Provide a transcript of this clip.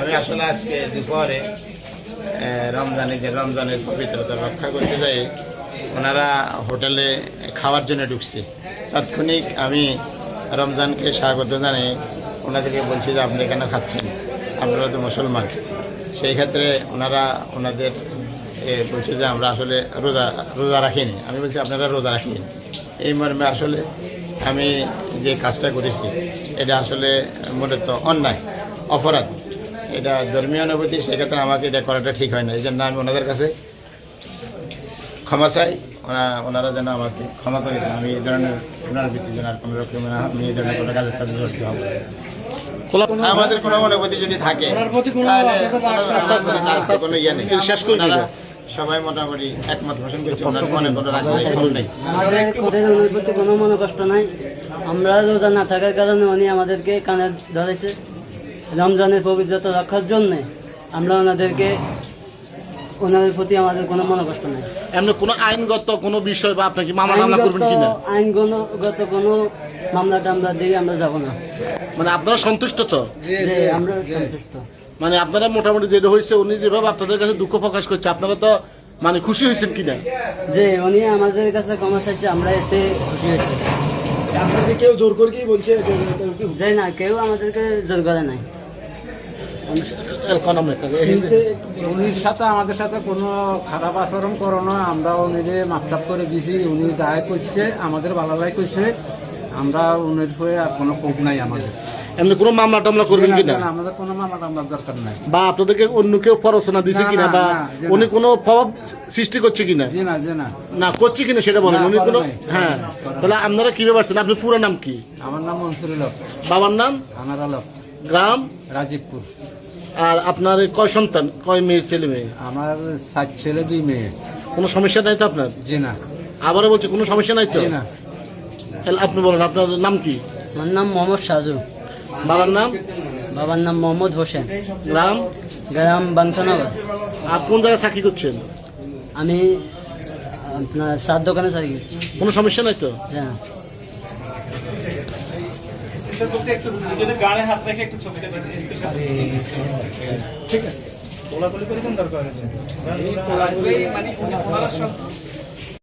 আমি আসলে আজকে দুপুরে রমজানে যে রমজানের পবিত্রতা রক্ষা করতে যাই, ওনারা হোটেলে খাওয়ার জন্য ঢুকছে। তাৎক্ষণিক আমি রমজানকে স্বাগত জানিয়ে ওনাদেরকে বলছি যে আপনি কেন খাচ্ছেন? আপনারা তো মুসলমান। সেই ক্ষেত্রে ওনারা ওনাদের বলছে যে আমরা আসলে রোজা রোজা রাখিনি। আমি বলছি, আপনারা রোজা রাখিনি। এই মর্মে আসলে আমি যে কাজটা করেছি এটা আসলে মূলত অন্যায় অপরাধ। এটা ধর্মীয় অনুভূতি সেক্ষেত্রে আমাকে এটা করাটা ঠিক হয় না। এই জন্য আমি ওনাদের কাছে ক্ষমা চাই। ওনা ওনারা যেন আমাকে ক্ষমা করে দেন। আমি এই ধরনের ওনার ভিত্তি যেন আর কোনো রকম না আমি এই ধরনের কোনো কাজের সাথে জড়িত হব। আমাদের কোনো অনুভূতি যদি থাকে ইয়ে নেই। শেষ করে সবাই মোটামুটি একমত পোষণ করছে ওনার মনে কোনো রাগ নেই ক্ষোভ নেই। আমাদের ওদের অনুভূতি কোনো মনে কষ্ট নাই। আমরা রোজা না থাকার কারণে উনি আমাদেরকে কানে ধরেছে। রমজানের পবিত্রতা রক্ষার জন্য আমরা ওনাদেরকে ওনাদের প্রতি আমাদের কোনো মনে কষ্ট নাই। এমনি কোনো আইনগত কোনো বিষয় বা আপনাকে মামলা টামলা করবেন কিনা আইনগত কোনো মামলা টামলা দিয়ে আমরা যাব না। মানে আপনারা সন্তুষ্ট তো? আমরা সন্তুষ্ট। মানে আপনারা মোটামুটি যেটা হয়েছে উনি যেভাবে আপনাদের কাছে দুঃখ প্রকাশ করছে আপনারা তো মানে খুশি হয়েছেন কিনা? যে উনি আমাদের কাছে ক্ষমা চাইছে আমরা এতে খুশি হয়েছি। আপনাকে কেউ জোর করে কি বলছে? যে না কেউ আমাদেরকে জোর করে নাই। উনির সাথে আমাদের সাথে কোনো খারাপ আচরণ করো না আমরা উনিরে করে দিছি উনি যাই করছে আমাদের ভালোলাই করছে আমরা উনির হয়ে আর কোনো ক্ষোভ নাই আমাদের। এমনি কোনো মামলা টামলা করবেন কিনা না, আমাদের কোনো মামলা টামলার দরকার নাই। বা আপনাদেরকে অন্য কেউ পড়াশোনা দিছে কিনা না, বা। উনি কোনো প্রভাব সৃষ্টি করছে কিনা? না না। না করছে কিনা সেটা বলেন। উনি কোনো হ্যাঁ। তাহলে আপনারা কীভাবে পারছেন আপনার পুরো নাম কি? আমার নাম মনসুরুল বাবার নাম? আলক গ্রাম? রাজীবপুর। আর আপনার কয় সন্তান? কয় মেয়ে ছেলে মেয়ে? আমার সাত ছেলে দুই মেয়ে। কোনো সমস্যা নাই তো আপনার? জি না। আবারও বলছি কোনো সমস্যা নাই তো? না। তাহলে আপনি বলেন আপনার নাম কি? আমার নাম মোহাম্মদ সাজু। বাবার নাম? বাবার নাম মোহাম্মদ হোসেন। গ্রাম? গ্রাম বাঞ্ছনগর। আর কোন জায়গায় চাকরি করছেন? আমি আপনার সার দোকানে থাকি কোনো সমস্যা নাই তো? হ্যাঁ। ঠিক আছে। কোলাকুলি করে কোন দরকার আছে